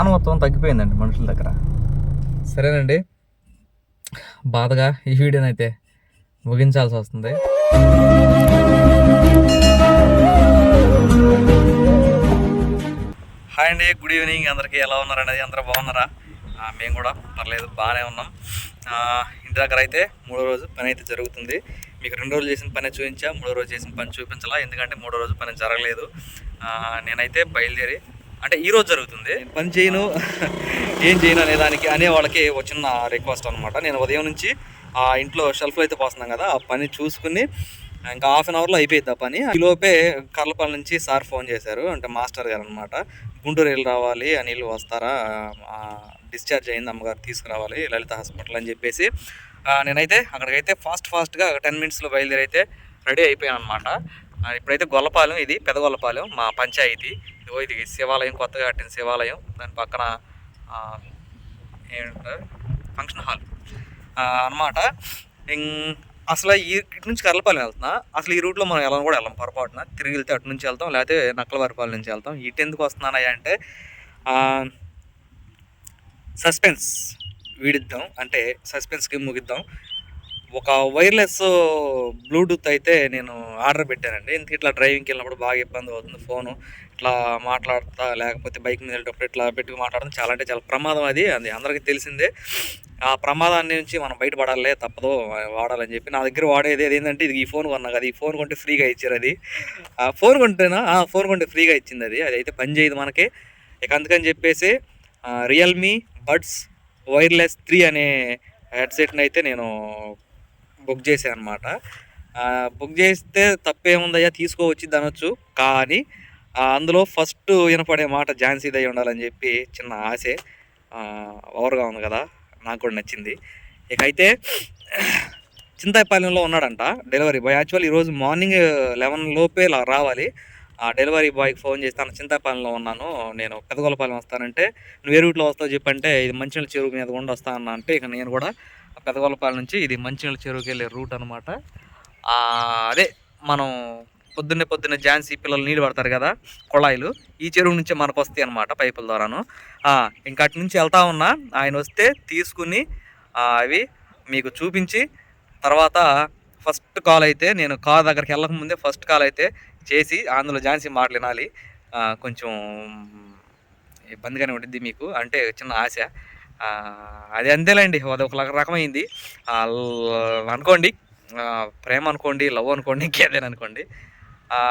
మానవత్వం తగ్గిపోయిందండి మనుషుల దగ్గర. సరేనండి. బాధగా ఈ వీడియోనైతే ముగించాల్సి వస్తుంది. హాయ్ అండి గుడ్ ఈవినింగ్. అందరికీ ఎలా ఉన్నారండి? అందరూ బాగున్నారా? మేము కూడా పర్లేదు బాగానే ఉన్నాం. ఆ, ఇంటి దగ్గర అయితే మూడో రోజు పని అయితే జరుగుతుంది. మీకు రెండు రోజులు చేసిన పని చూపించా మూడో రోజు చేసిన పని చూపించాలా. ఎందుకంటే మూడో రోజు పని జరగలేదు. ఆ, నేనైతే బయలుదేరి అంటే ఈ రోజు జరుగుతుంది. పని చేయను. ఏం చేయను అనే దానికి అనే వాళ్ళకి వచ్చిన రిక్వెస్ట్ అనమాట నేను ఉదయం నుంచి ఆ ఇంట్లో షెల్ఫ్లో అయితే పోస్తున్నాం కదా ఆ పని చూసుకుని ఇంకా హాఫ్ అన్ అవర్లో అయిపోయింది ఆ పని. ఈలోపే కర్లపల్లి నుంచి సార్ ఫోన్ చేశారు అంటే మాస్టర్ గారు అనమాట గుంటూరు వెళ్ళి రావాలి అనిల్ వస్తారా? డిశ్చార్జ్ అయింది అమ్మగారు తీసుకురావాలి లలిత హాస్పిటల్ అని చెప్పేసి. నేనైతే అక్కడికైతే ఫాస్ట్ ఫాస్ట్గా టెన్ మినిట్స్లో బయలుదేరి అయితే రెడీ అయిపోయాను అనమాట ఇప్పుడైతే గొల్లపాలెం ఇది పెద్ద గొల్లపాలెం మా పంచాయతీ. ఇదిగో ఇది శివాలయం కొత్తగా కట్టిన శివాలయం. దాని పక్కన ఆ, ఫంక్షన్ హాల్ అనమాట అసలు ఈ ఇటు నుంచి కర్లపాలెం వెళ్తున్నా. అసలు ఈ రూట్లో మనం వెళ్ళం కూడా వెళ్ళాం పొరపాటున. తిరిగి వెళ్తే అటు నుంచి వెళ్తాం లేకపోతే నక్కలవారిపాలెం నుంచి వెళ్తాం. ఇటు ఎందుకు వస్తున్నానయ్యా అంటే సస్పెన్స్ వీడిద్దాం. అంటే సస్పెన్స్కి ముగిద్దాం. ఒక వైర్లెస్ బ్లూటూత్ అయితే నేను ఆర్డర్ పెట్టానండి. ఎందుకు ఇట్లా డ్రైవింగ్కి వెళ్ళినప్పుడు బాగా ఇబ్బంది అవుతుంది ఫోను. ఇట్లా మాట్లాడతా లేకపోతే బైక్ మీద వెళ్ళేటప్పుడు ఇట్లా పెట్టుకు మాట్లాడడం చాలా అంటే చాలా ప్రమాదం అది. అది అందరికీ తెలిసిందే. ఆ ప్రమాదాన్ని నుంచి మనం బయటపడాలే తప్పదు వాడాలని చెప్పి. నా దగ్గర వాడేది అది ఏంటంటే ఇది ఈ ఫోన్ కొన్నా కదా ఈ ఫోన్ కొంటే ఫ్రీగా ఇచ్చారు అది. ఆ ఫోన్ కొంటేనా? ఆ ఫోన్ కొంటే ఫ్రీగా ఇచ్చింది అది. అది అయితే పని చేయదు మనకి. ఇక అందుకని చెప్పేసి రియల్మీ బడ్స్ వైర్లెస్ త్రీ అనే హెడ్సెట్ని అయితే నేను బుక్ చేశాను అనమాట బుక్ చేస్తే తప్పేముందయ్యా తీసుకోవచ్చి అనొచ్చు కానీ అందులో ఫస్ట్ వినపడే మాట ఝాన్సీదై ఉండాలని చెప్పి చిన్న ఆశే. ఓవర్గా ఉంది కదా నాకు కూడా నచ్చింది. ఇక అయితే చింతాయిపాలెంలో ఉన్నాడంట డెలివరీ బాయ్. యాక్చువల్ ఈరోజు మార్నింగ్ లెవెన్ లోపే రావాలి. ఆ డెలివరీ బాయ్కి ఫోన్ చేస్తాను చింతాపాలెంలో ఉన్నాను నేను పెదగొలపాలెం వస్తానంటే నువ్వు ఏ రూట్లో వస్తావు చెప్పంటే ఇది మంచినీళ్ళ చెరువు మీద గుండా వస్తా అన్నా అంటే ఇక నేను కూడా పెదగొల్లపాలెం నుంచి ఇది మంచినీళ్ళ చెరువుకి వెళ్ళే రూట్ అనమాట అదే మనం పొద్దున్నే పొద్దున్నే ఝాన్సీ పిల్లలు నీళ్ళు పడతారు కదా కుళాయిలు ఈ చెరువు నుంచే మనకు వస్తాయి అనమాట పైపుల ద్వారాను. ఇంకా అటు నుంచి వెళ్తా ఉన్నా ఆయన వస్తే తీసుకుని అవి మీకు చూపించి తర్వాత ఫస్ట్ కాల్ అయితే నేను కార్ దగ్గరికి వెళ్ళకముందే ఫస్ట్ కాల్ అయితే చేసి అందులో ఝాన్సీ మాటలు వినాలి. కొంచెం ఇబ్బందిగానే ఉంటుంది మీకు అంటే చిన్న ఆశ. అది అంతేలేండి అది ఒక రకమైంది. అనుకోండి ప్రేమ అనుకోండి లవ్ అనుకోండి ఇంకేదైనా అనుకోండి.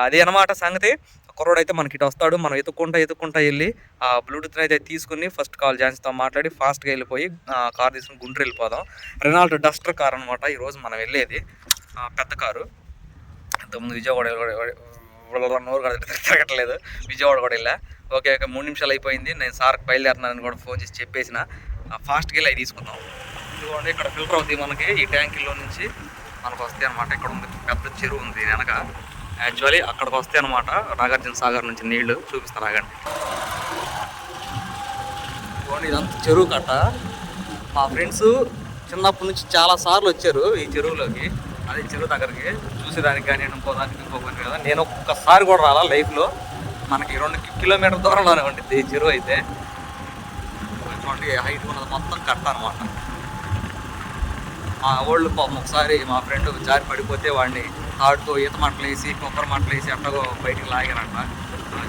అది అనమాట సంగతి. కుర్రోడు అయితే మనకి ఇటు వస్తాడు మనం ఎత్తుక్కుంటా ఎత్తుక్కుంటా వెళ్ళి ఆ బ్లూటూత్ అయితే తీసుకుని ఫస్ట్ కాల్ జాన్స్తో మాట్లాడి ఫాస్ట్గా వెళ్ళిపోయి కార్ తీసుకుని గుండ్రు వెళ్ళిపోదాం. రెనాల్ట్ డస్టర్ కార్ అనమాట ఈరోజు మనం వెళ్ళేది. పెద్ద కారు. ఇంతకుముందు విజయవాడ నోరు కూడా తిరగట్లేదు. విజయవాడ కూడా వెళ్ళా. ఓకే ఓకే మూడు నిమిషాలు అయిపోయింది. నేను సార్కి బయలుదేరినానని కూడా ఫోన్ చేసి చెప్పేసిన. ఫాస్ట్కి వెళ్ళి అవి తీసుకుందాం ఇదిగోండి ఇక్కడ ఫిల్టర్ అవుతుంది మనకి. ఈ ట్యాంకుల్లో నుంచి మనకు వస్తాయి అనమాట ఇక్కడ ఉంది పెద్ద చెరువు ఉంది వెనక. యాక్చువల్లీ అక్కడికి వస్తాయి అనమాట నాగార్జున సాగర్ నుంచి నీళ్ళు చూపిస్తాను ఆగండి ఇదిగోండి ఇదంతా చెరువు కట్ట. మా ఫ్రెండ్స్ చిన్నప్పటి నుంచి చాలా సార్లు వచ్చారు ఈ చెరువులోకి. అదే చెరువు దగ్గరికి. చూసేదానికి కానీ ఇంకోదానికి ఇంకొకటి కదా. నేను ఒక్కసారి కూడా రాలా లైఫ్లో. మనకి రెండు కిలోమీటర్ దూరంలోనే ఉంటుంది ఈ చెరువు అయితే. చూడండి హైట్ ఉన్నది మొత్తం కట్ట అనమాట మా ఓళ్ళు పాపం ఒకసారి మా ఫ్రెండ్ జారి పడిపోతే వాడిని తాడుతో ఈత మంటలు వేసి కొబ్బరి మంటలు వేసి అట్టగో బయటికి లాగారంట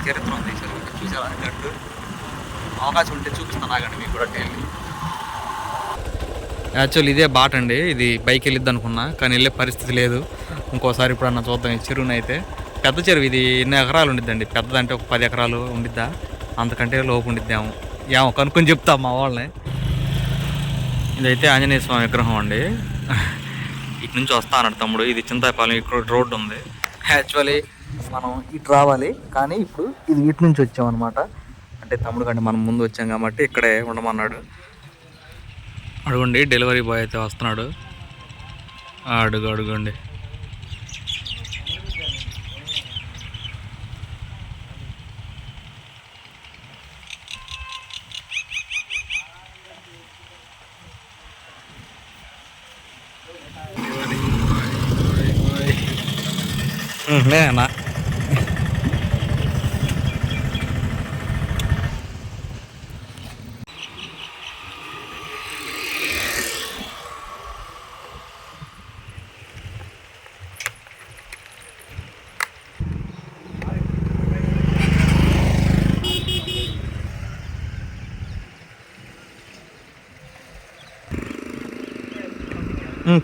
చరిత్ర ఉంది ఈ చూసారా గట్టు. అవకాశం ఉంటే చూపిస్తాను ఆగండి మీకు కూడా టైం. యాక్చువల్ ఇదే బాట అండి. ఇది బైక్ వెళ్ళిద్ది అనుకున్నా కానీ వెళ్ళే పరిస్థితి లేదు. ఇంకోసారి ఇప్పుడు అన్న చూద్దాం ఈ చెరువును అయితే. పెద్ద చెరువు ఇది ఎన్ని ఎకరాలు ఉండిద్దండి? పెద్దదంటే ఒక పది ఎకరాలు ఉండిద్దా? అంతకంటే లోపు ఉండిద్దాము. ఏమో కనుక్కొని చెప్తా మా వాళ్ళని. ఇదైతే ఆంజనేయ స్వామి విగ్రహం అండి. ఇటు నుంచి వస్తా అన్నాడు తమ్ముడు. ఇది చింతాపాలెం ఇక్కడ రోడ్డు ఉంది. యాక్చువల్లీ మనం ఇటు రావాలి. కానీ ఇప్పుడు ఇది ఇటు నుంచి వచ్చామన్నమాట. అంటే తమ్ముడు కంటే మనం ముందు వచ్చాం కాబట్టి ఇక్కడే ఉండమన్నాడు. అడుగుండి డెలివరీ బాయ్ అయితే వస్తున్నాడు. అడుగు అడుగుండి แรกนะ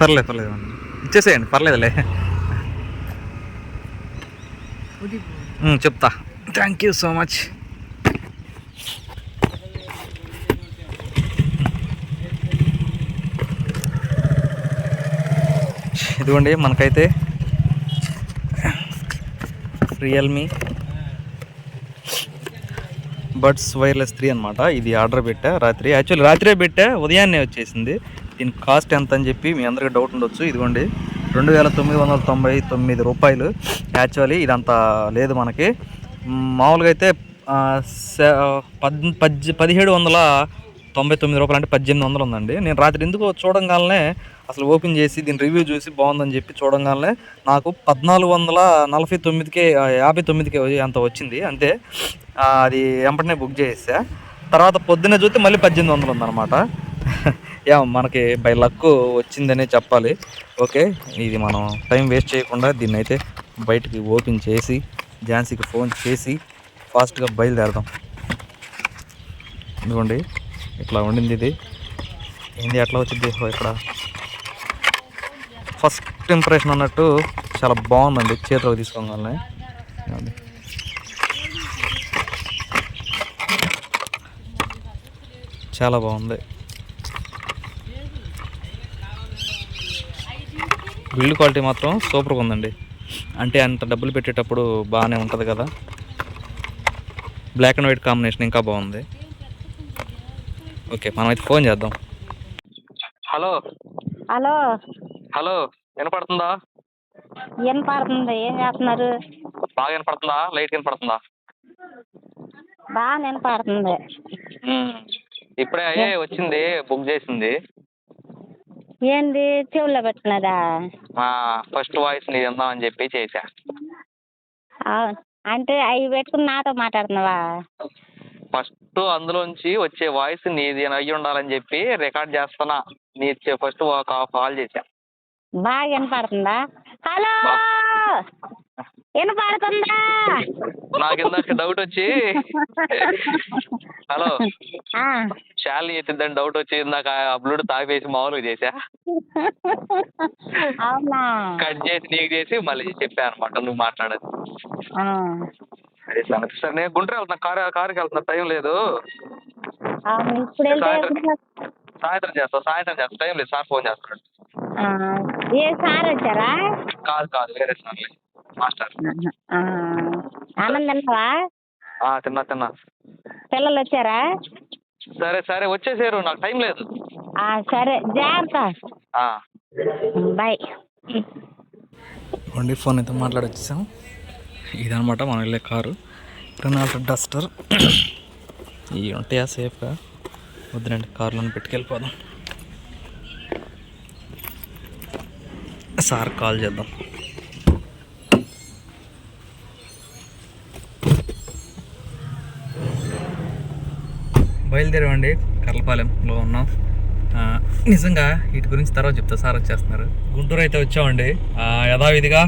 పర్లేదు పర్లేదు ఇచ్చేసేయండి పర్లేదులే చెప్తా. థ్యాంక్ యూ సో మచ్ ఇదిగోండి మనకైతే రియల్మీ బడ్స్ వైర్లెస్ త్రీ అనమాట ఇది ఆర్డర్ పెట్టా రాత్రి. యాక్చువల్లీ రాత్రే పెట్టా ఉదయాన్నే వచ్చేసింది. దీని కాస్ట్ ఎంత అని చెప్పి మీ అందరికీ డౌట్ ఉండొచ్చు. ఇదిగోండి. రెండు వేల తొమ్మిది వందల తొంభై తొమ్మిది రూపాయలు. యాక్చువల్లీ ఇదంతా లేదు మనకి. మామూలుగా అయితే ఆ, పద్ పదిహేడు వందల తొంభై తొమ్మిది రూపాయలు అంటే పద్దెనిమిది వందలు ఉందండి. నేను రాత్రి ఎందుకు చూడంగానే అసలు ఓపెన్ చేసి దీని రివ్యూ చూసి బాగుందని చెప్పి చూడంగానే నాకు పద్నాలుగు వందల నలభై తొమ్మిదికే యాభై తొమ్మిదికే అంత వచ్చింది. అంతే. అది వెంటనే బుక్ చేసా తర్వాత పొద్దున్నే చూస్తే మళ్ళీ పద్దెనిమిది వందలు ఉందన్నమాట. యా మనకి బై లక్ వచ్చిందనే చెప్పాలి. ఓకే ఇది మనం టైం వేస్ట్ చేయకుండా దీన్ని అయితే బయటికి ఓపెన్ చేసి ఝాన్సీకి ఫోన్ చేసి ఫాస్ట్గా బయలుదేరదాం. ఇదిగోండి ఇట్లా ఉండింది ఇది. ఏంది ఎట్లా వచ్చింది? ఇక్కడ. ఫస్ట్ ఇంప్రెషన్ అన్నట్టు చాలా బాగుందండి చేతిలోకి తీసుకోగానే. చాలా బాగుంది. బిల్డ్ క్వాలిటీ మాత్రం సూపర్గా ఉందండి అంటే అంత డబ్బులు పెట్టేటప్పుడు బాగానే ఉంటుంది కదా. బ్లాక్ అండ్ వైట్ కాంబినేషన్ ఇంకా బాగుంది. ఓకే మనం అయితే ఫోన్ చేద్దాం. హలో హలో హలో వినపడుతుందా? వినపడుతుంది ఏం చేస్తున్నారు? బాగా వినపడుతుందా? లైట్ వినపడుతుందా? బాగా వినపడుతుంది. ఇప్పుడే అయ్యే వచ్చింది బుక్ చేసింది. ఏంది చెవుల్లో పెట్టుకున్నదా? ఫస్ట్ వాయిస్ నీది ఉందామని చెప్పి చేశా. అంటే అవి పెట్టుకుని నాతో మాట్లాడుతున్నావా? ఫస్ట్ అందులోంచి వచ్చే వాయిస్ నీది అయ్యి ఉండాలని చెప్పి రికార్డ్ చేస్తున్నా. నీ ఫస్ట్ కాల్ చేశా. బాగా వినపడుతుందా? హలో! వినపడుతుందా నాకు ఇందాక డౌట్ వచ్చి. హలో. శాలిని ఎత్తిద్దని డౌట్ వచ్చి ఇందాక అప్లోడ్ తాపేసి మామూలుగా చేశా. అవునా? కట్ చేసి నీకు చేసి మళ్ళీ చెప్పా అనమాట నువ్వు మాట్లాడదు. అదే సంగతి సరే నేను గుంటూరు వెళ్తున్నా కారు కారుకి వెళ్తున్నా టైం లేదు. సాయంత్రం. చేస్తా సాయంత్రం చేస్తా టైం లేదు సార్ ఫోన్ చేస్తున్నాడు. ఆ. ఏ సార్ వచ్చారా? కాదు కాదు వేరే సార్ మాస్టర్. తిన్నావా ఆ, తిన్నా తిన్నా. పిల్లలు వచ్చారా? సరే సరే వచ్చేసారు. నాకు టైం లేదు. ఆ, సరే జాగ్రత్త. ఆ. బాయ్. వండి ఫోన్ అయితే మాట్లాడొచ్చేసాం. ఇదనమాట మనం వెళ్ళే కారు. Renault Duster. ఇవి ఉంటాయా సేఫ్గా? వద్దునండి కారులో పెట్టుకెళ్ళిపోదాం. సార్ కాల్ చేద్దాం. బయలుదేరామండి. కర్లపాలెంలో ఉన్నాం. నిజంగా వీటి గురించి తర్వాత చెప్తా. సార్ వచ్చేస్తున్నారు. గుంటూరు అయితే వచ్చామండి. యథావిధిగా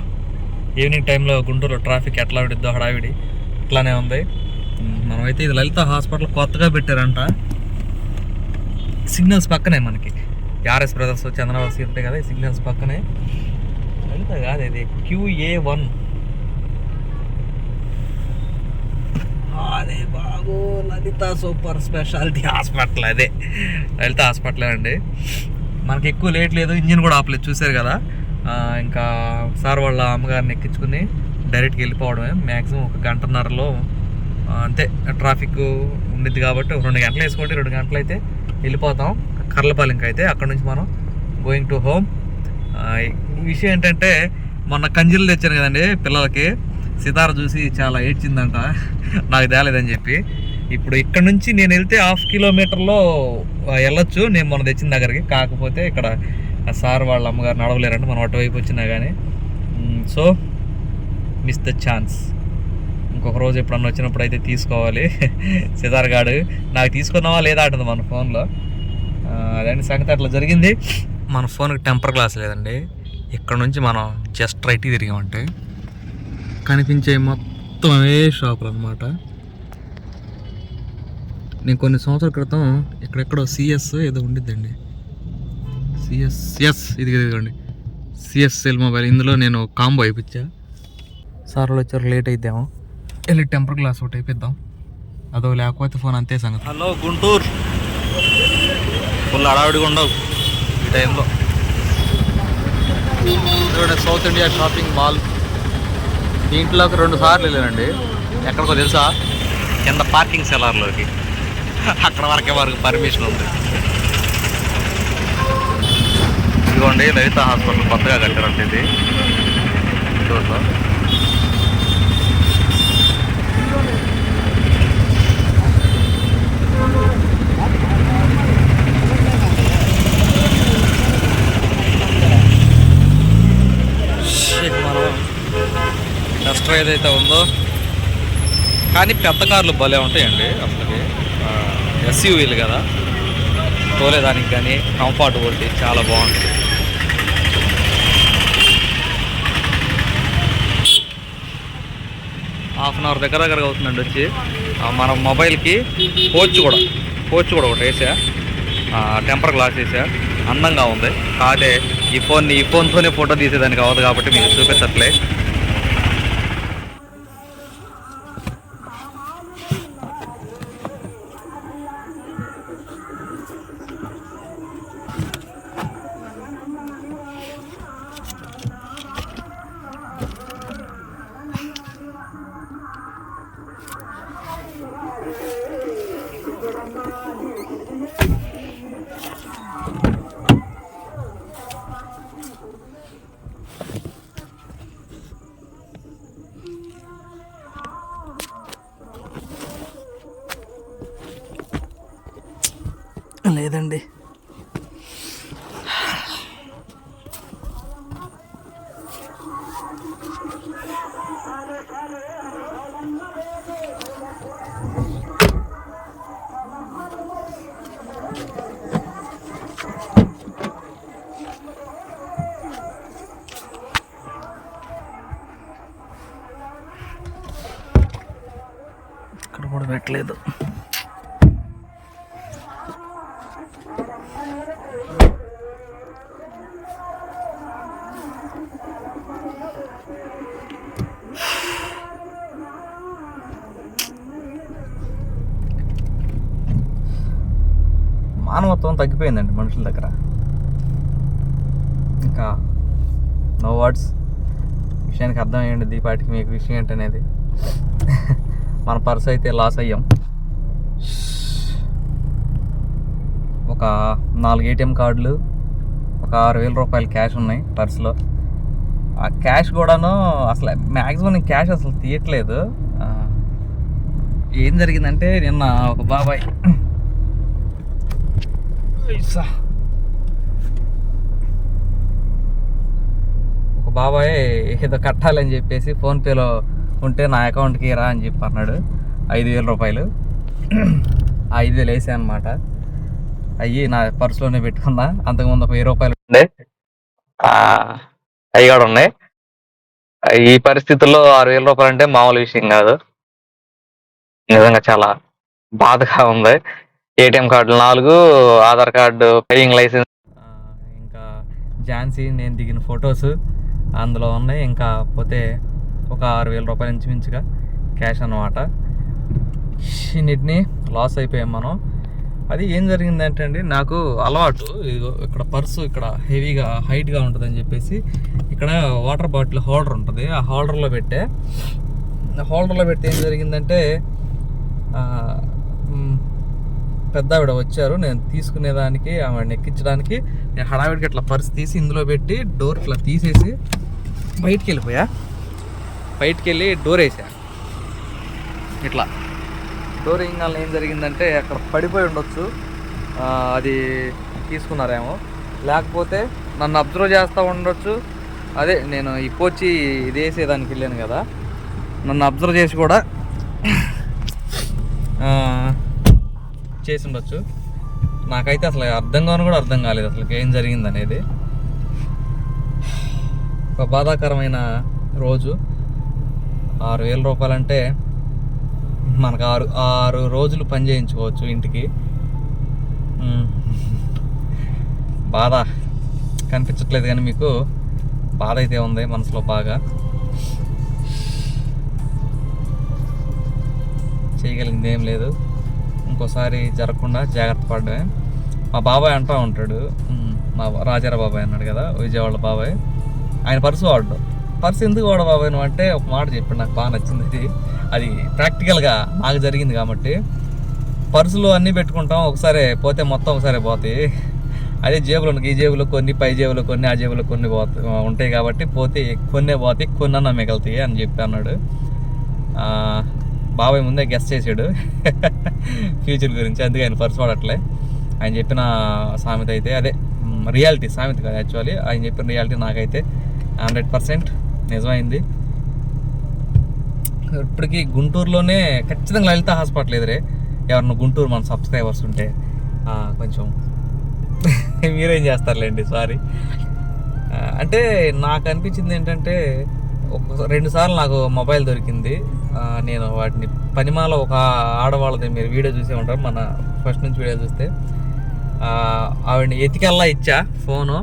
ఈవినింగ్ టైంలో గుంటూరులో ట్రాఫిక్ ఎట్లా విడిద్దో హడావిడి అట్లానే ఉంది. మనమైతే ఇది లలిత హాస్పిటల్ కొత్తగా పెట్టారంట. సిగ్నల్స్ పక్కనే మనకి. ఆర్ఎస్ బ్రదర్స్ చంద్రవాసి ఉంటాయి కదా సిగ్నల్స్ పక్కనే. లలిత కాదు ఇది. Q A. One Babu Lalitha super speciality hospital అదే. లలిత హాస్పిటల్ అండి. మనకి ఎక్కువ లేట్ లేదు ఇంజిన్ కూడా ఆపలేదు చూసారు కదా? ఇంకా సార్ వాళ్ళ అమ్మగారిని ఎక్కించుకుని డైరెక్ట్గా వెళ్ళిపోవడమే. మ్యాక్సిమం ఒక గంటన్నరలో అంతే ట్రాఫిక్ ఉండిద్ది కాబట్టి రెండు గంటలు వేసుకోండి రెండు గంటలు అయితే వెళ్ళిపోతాం. కర్లపాలెంకి అయితే అక్కడ నుంచి మనం గోయింగ్ టు హోమ్ ఈ విషయం ఏంటంటే మొన్న కంజీలు తెచ్చాను కదండి పిల్లలకి. సితార చూసి చాలా ఏడ్చిందంట. నాకు తేలేదని చెప్పి. ఇప్పుడు ఇక్కడ నుంచి నేను వెళ్తే హాఫ్ కిలోమీటర్లో వెళ్ళొచ్చు. నేను మొన్న తెచ్చిన దగ్గరికి. కాకపోతే ఇక్కడ సార్ వాళ్ళ అమ్మగారు నడవలేరంటే. మనం అటువైపు వచ్చినా కానీ సో మిస్ ద ఛాన్స్ ఇంకొక రోజు ఎప్పుడన్నా వచ్చినప్పుడు అయితే తీసుకోవాలి. సితార్ గాడు. నాకు తీసుకున్నావా లేదా అంటుంది మన ఫోన్లో. అదే సంగతి అట్లా జరిగింది. మన ఫోన్కి టెంపర్ గ్లాస్ లేదండి. ఇక్కడ నుంచి మనం జస్ట్ రైట్ తిరిగామంటే. కనిపించే మొత్తం అవే షాపులు అనమాట నేను కొన్ని సంవత్సరాల క్రితం ఇక్కడెక్కడో సిఎస్ ఏదో ఉండిద్దండి. సిఎస్ ఎస్ ఇది ఇదిగోండి. సెల్ మొబైల్ ఇందులో నేను కాంబో అయిపించా సార్ వాళ్ళు వచ్చారు లేట్ అయిద్దాము. వెళ్ళి టెంపర్ గ్లాస్ ఒకటి అయిపోద్దాం. అదో లేకపోతే ఫోన్ అంతే సంగతి. హలో గుంటూరు. ఫుల్ అడావిడిగా ఉండవు ఈ టైంలో సౌత్ ఇండియా షాపింగ్ మాల్ దీంట్లోకి రెండు సార్లు వెళ్ళానండి. ఎక్కడికో తెలుసా? కింద పార్కింగ్ సెలార్లోకి. అక్కడ వరకే వరకు పర్మిషన్ ఉంది. ఇదిగోండి లలిత హాస్పిటల్ కొత్తగా కట్టారండి ఇది. చిత్తూరులో Shit, మనం ట్రాక్టర్ ఏదైతే ఉందో. కానీ పెద్ద కార్లు భలే ఉంటాయండి అసలుకి. ఎస్యూవీలు కదా. తోలేదానికి కానీ కంఫర్టబిలిటీ చాలా బాగుంటుంది. హాఫ్ అన్ అవర్ దగ్గర దగ్గర అవుతుందండి వచ్చి. మన మొబైల్కి కోచ్ కూడా. కోచ్ కూడా ఒకటి వేసా. టెంపర్ గ్లాస్ వేసా. అందంగా ఉంది. కాదే ఈ ఫోన్ ఈ ఫోన్తోనే ఫోటో తీసేదానికి అవ్వదు కాబట్టి మీకు చూపించట్లే మానవత్వం తగ్గిపోయిందండి మనుషుల దగ్గర. ఇంకా నో వర్డ్స్ విషయానికి అర్థం అయ్యండి దీపాటికి మీకు విషయం ఏంటనేది? మన పర్స్ అయితే లాస్ అయ్యాం. ఒక నాలుగు ఏటీఎం కార్డులు ఒక ఆరు వేల రూపాయలు క్యాష్ ఉన్నాయి పర్స్లో. ఆ క్యాష్ కూడాను అసలు మ్యాక్సిమం నేను క్యాష్ అసలు తీయట్లేదు. ఏం జరిగిందంటే నిన్న ఒక బాబాయ్ ఐసా. ఒక బాబాయ్ ఏదో కట్టాలని చెప్పేసి ఫోన్పేలో ఉంటే నా అకౌంట్కి రా అని చెప్పి అన్నాడు. ఐదు వేల రూపాయలు. ఆ ఐదు వేలు వేసాను అనమాట అయ్యి నా పర్సులోనే పెట్టుకున్నా. అంతకుముందు ఒక వెయ్యి రూపాయలు ఉండే. అవి కూడా ఉన్నాయి. ఈ పరిస్థితుల్లో ఆరు వేల రూపాయలు అంటే మామూలు విషయం కాదు. నిజంగా చాలా బాధగా ఉంది. ఏటీఎం కార్డులు నాలుగు ఆధార్ కార్డు డ్రైవింగ్ లైసెన్స్. ఇంకా ఝాన్సీ నేను దిగిన ఫొటోస్ అందులో ఉన్నాయి. ఇంకా పోతే ఒక ఆరు వేల రూపాయలు ఇంచుమించుగా క్యాష్ అన్నమాట. ఇన్నిటిని లాస్ అయిపోయాం మనం. అది ఏం జరిగిందంటే అండి నాకు అలవాటు. ఇక్కడ పర్సు ఇక్కడ హెవీగా హైట్గా ఉంటుందని చెప్పేసి ఇక్కడ వాటర్ బాటిల్ హోల్డర్ ఉంటుంది. ఆ హోల్డర్లో పెట్టే. హోల్డర్లో పెడితే ఏం జరిగిందంటే పెద్ద ఆవిడ వచ్చారు. నేను తీసుకునేదానికి ఆవిడని ఎక్కించడానికి. నేను హడావిడికి ఇట్లా పర్స్ తీసి ఇందులో పెట్టి డోర్ ఇట్లా తీసేసి బయటికి వెళ్ళిపోయా బయటికి వెళ్ళి డోర్ వేసా. ఇట్లా. డోర్ వేయగానే ఏం జరిగిందంటే అక్కడ పడిపోయి ఉండొచ్చు. అది తీసుకున్నారేమో. లేకపోతే నన్ను అబ్జర్వ్ చేస్తూ ఉండొచ్చు. అదే నేను ఇప్పొచ్చి ఇది వేసేదానికి వెళ్ళాను కదా. నన్ను అబ్జర్వ్ చేసి కూడా ఆ, చేసి ఉండొచ్చు. నాకైతే అసలు అర్థం కాని కూడా అర్థం కాలేదు అసలు ఏం జరిగింది అనేది ఒక బాధాకరమైన రోజు. ఆరు వేల రూపాయలంటే మనకు ఆరు ఆరు రోజులు పని చేయించుకోవచ్చు ఇంటికి. బాధ కనిపించట్లేదు కానీ మీకు బాధ అయితే ఉంది మనసులో బాగా. చేయగలిగింది ఏం లేదు. ఇంకోసారి జరగకుండా జాగ్రత్త పడమే మా బాబాయ్ అంటూ ఉంటాడు మా రాజారా బాబాయ్ అన్నాడు కదా విజయవాడ బాబాయ్. ఆయన పర్సు వాడు. పర్సు ఎందుకు వాడు బాబాయ్ నువ్వు అంటే ఒక మాట చెప్పాడు నాకు బాగా నచ్చింది. అది అది ప్రాక్టికల్గా నాకు జరిగింది కాబట్టి. పర్సులు అన్నీ పెట్టుకుంటాం ఒకసారి పోతే మొత్తం ఒకసారి పోతాయి. అదే జేబులో ఈ జేబులో కొన్ని పై జేబులో కొన్ని ఆ జేబులో కొన్ని పోతాయి ఉంటాయి కాబట్టి పోతే కొన్నే పోతాయి కొన్న మిగులుతాయి అని చెప్పి అన్నాడు. బాబాయ్ ముందే గెస్ట్ చేసాడు. ఫ్యూచర్ గురించి అందుకే ఆయన పర్స్ వాడట్లే ఆయన చెప్పిన సామెత అయితే అదే రియాలిటీ సామెత కాదు యాక్చువల్లీ ఆయన చెప్పిన రియాలిటీ నాకైతే హండ్రెడ్ పర్సెంట్ నిజమైంది. ఇప్పటికీ గుంటూరులోనే ఖచ్చితంగా లలిత హాస్పిటల్ ఎదురే. ఎవరన్నా గుంటూరు మన సబ్స్క్రైబర్స్ ఉంటే కొంచెం మీరేం చేస్తారులేండి సారీ అంటే నాకు అనిపించింది ఏంటంటే రెండు సార్లు నాకు మొబైల్ దొరికింది. నేను వాటిని పనిమాల ఒక ఆడవాళ్ళది మీరు వీడియో చూసే ఉంటారు మన ఫస్ట్ నుంచి వీడియో చూస్తే. ఆవిడని ఎతికెల్లా ఇచ్చా ఫోను.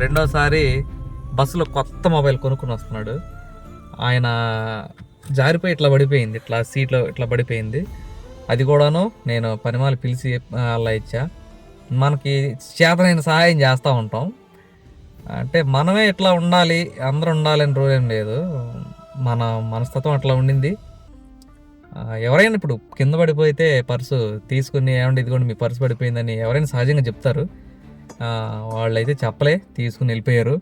రెండోసారి బస్సులో కొత్త మొబైల్ కొనుక్కుని వస్తున్నాడు. ఆయన జారిపోయి ఇట్లా పడిపోయింది ఇట్లా సీట్లో ఇట్లా పడిపోయింది. అది కూడాను నేను పనిమాల పిలిచి అలా ఇచ్చా. మనకి చేతనైన సహాయం చేస్తూ ఉంటాం. అంటే మనమే ఇట్లా ఉండాలి అందరూ ఉండాలని రూల్ ఏం లేదు. మన మనస్తత్వం అట్లా ఉండింది. ఎవరైనా ఇప్పుడు కింద పడిపోతే పర్సు తీసుకుని ఏమంటే ఇదిగోండి మీ పర్సు పడిపోయిందని ఎవరైనా సహజంగా చెప్తారు. వాళ్ళైతే చెప్పలే తీసుకుని వెళ్ళిపోయారు.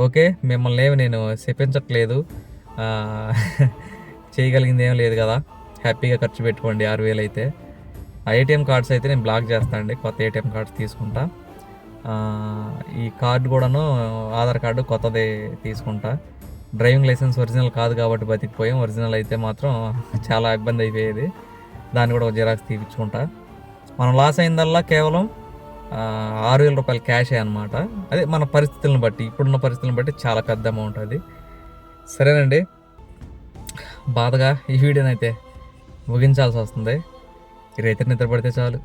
ఓకే మిమ్మల్ని ఏమి నేను చెప్పించట్లేదు. చేయగలిగింది ఏం లేదు కదా. హ్యాపీగా ఖర్చు పెట్టుకోండి ఆరు వేలు అయితే. ఆ ఏటీఎం కార్డ్స్ అయితే నేను బ్లాక్ చేస్తాను అండి. కొత్త ఏటీఎం కార్డ్స్ తీసుకుంటా. ఈ కార్డు కూడాను ఆధార్ కార్డు కొత్తది తీసుకుంటా. డ్రైవింగ్ లైసెన్స్ ఒరిజినల్ కాదు కాబట్టి బతికిపోయాం. ఒరిజినల్ అయితే మాత్రం చాలా ఇబ్బంది అయిపోయేది. దాన్ని కూడా ఒక జిరాక్స్ తీపించుకుంటా మనం లాస్ అయిందల్లా కేవలం ఆరు వేల రూపాయలు క్యాషే అనమాట అదే మన పరిస్థితులను బట్టి ఇప్పుడున్న పరిస్థితులను బట్టి చాలా పెద్ద అమౌంట్ అది. సరేనండి. బాధగా ఈ వీడియోని అయితే ముగించాల్సి వస్తుంది. రైతు నిద్రపడితే చాలు.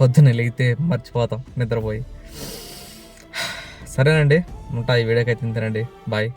పొద్దున్న లేగితే మర్చిపోతాం నిద్రపోయి. సరేనండి ఉంటా ఈ వీడియోకి అయితే తింటానండి బాయ్.